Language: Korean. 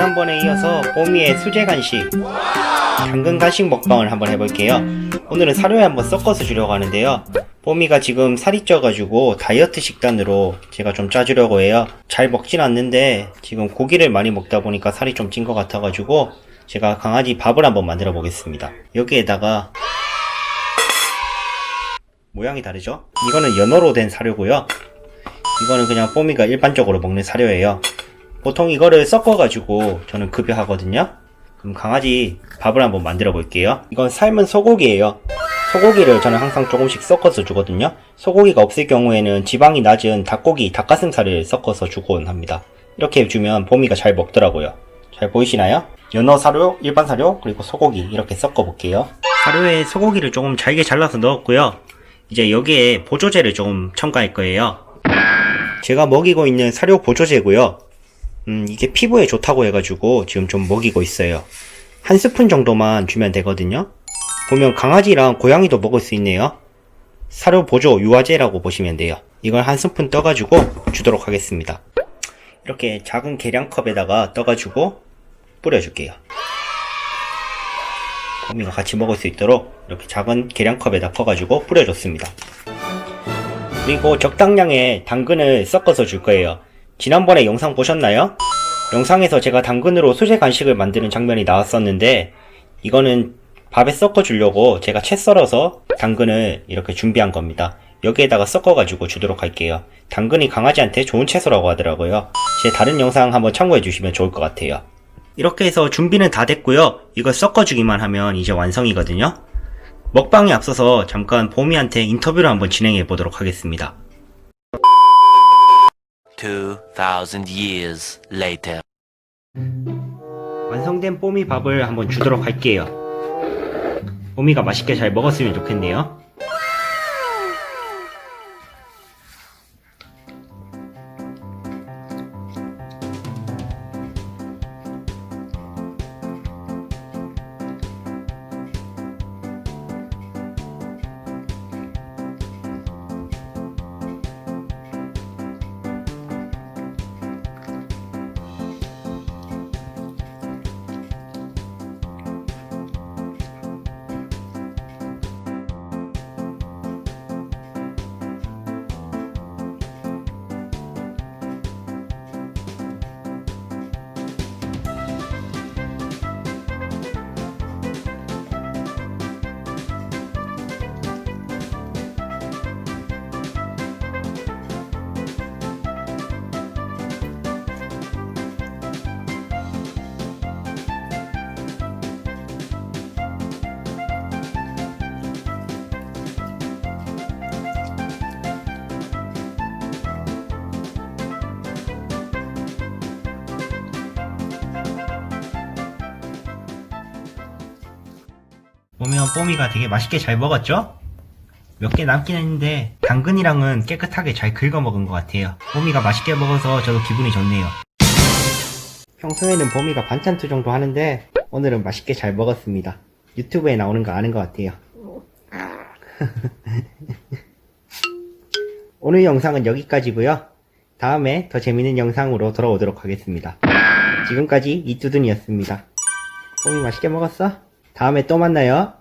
지난번에 이어서 뽀미의 수제 간식 당근 간식 먹방을 한번 해볼게요. 오늘은 사료에 한번 섞어서 주려고 하는데요. 뽀미가 지금 살이 쪄가지고 다이어트 식단으로 제가 좀 짜주려고 해요. 잘 먹진 않는데 지금 고기를 많이 먹다 보니까 살이 좀 찐 것 같아가지고 제가 강아지 밥을 한번 만들어 보겠습니다. 여기에다가 모양이 다르죠? 이거는 연어로 된 사료고요. 이거는 그냥 뽀미가 일반적으로 먹는 사료예요 보통 이거를 섞어가지고 저는 급여하거든요. 그럼 강아지 밥을 한번 만들어 볼게요. 이건 삶은 소고기예요. 소고기를 저는 항상 조금씩 섞어서 주거든요. 소고기가 없을 경우에는 지방이 낮은 닭고기, 닭가슴살을 섞어서 주곤 합니다. 이렇게 주면 봄이가 잘 먹더라고요. 잘 보이시나요? 연어 사료, 일반 사료, 그리고 소고기 이렇게 섞어 볼게요. 사료에 소고기를 조금 잘게 잘라서 넣었고요. 이제 여기에 보조제를 조금 첨가할 거예요. 제가 먹이고 있는 사료 보조제고요. 음, 이게 피부에 좋다고 해가지고 지금 좀 먹이고 있어요. 한 스푼 정도만 주면 되거든요. 보면 강아지랑 고양이도 먹을 수 있네요. 사료 보조 유화제라고 보시면 돼요. 이걸 한 스푼 떠가지고 주도록 하겠습니다. 이렇게 작은 계량컵에다가 떠가지고 뿌려줄게요. 거미가 같이 먹을 수 있도록 이렇게 작은 계량컵에다 퍼가지고 뿌려줬습니다. 그리고 적당량의 당근을 섞어서 줄 거예요. 지난번에 영상 보셨나요? 영상에서 제가 당근으로 수제 간식을 만드는 장면이 나왔었는데 이거는 밥에 섞어 주려고 제가 채 썰어서 당근을 이렇게 준비한 겁니다. 여기에다가 섞어가지고 주도록 할게요. 당근이 강아지한테 좋은 채소라고 하더라고요. 제 다른 영상 한번 참고해 주시면 좋을 것 같아요. 이렇게 해서 준비는 다 됐고요. 이걸 섞어주기만 하면 이제 완성이거든요. 먹방에 앞서서 잠깐 보미한테 인터뷰를 한번 진행해 보도록 하겠습니다. 2,000 years later. 완성된 뽀미 밥을 한번 주도록 할게요. 뽀미가 맛있게 잘 먹었으면 좋겠네요. 보면 뽀미가 되게 맛있게 잘 먹었죠? 몇 개 남긴 했는데 당근이랑은 깨끗하게 잘 긁어 먹은 것 같아요. 뽀미가 맛있게 먹어서 저도 기분이 좋네요. 평소에는 뽀미가 반찬투 정도 하는데 오늘은 맛있게 잘 먹었습니다. 유튜브에 나오는 거 아는 것 같아요. 오늘 영상은 여기까지고요. 다음에 더 재밌는 영상으로 돌아오도록 하겠습니다. 지금까지 이뚜둔이었습니다. 뽀미 맛있게 먹었어? 다음에 또 만나요.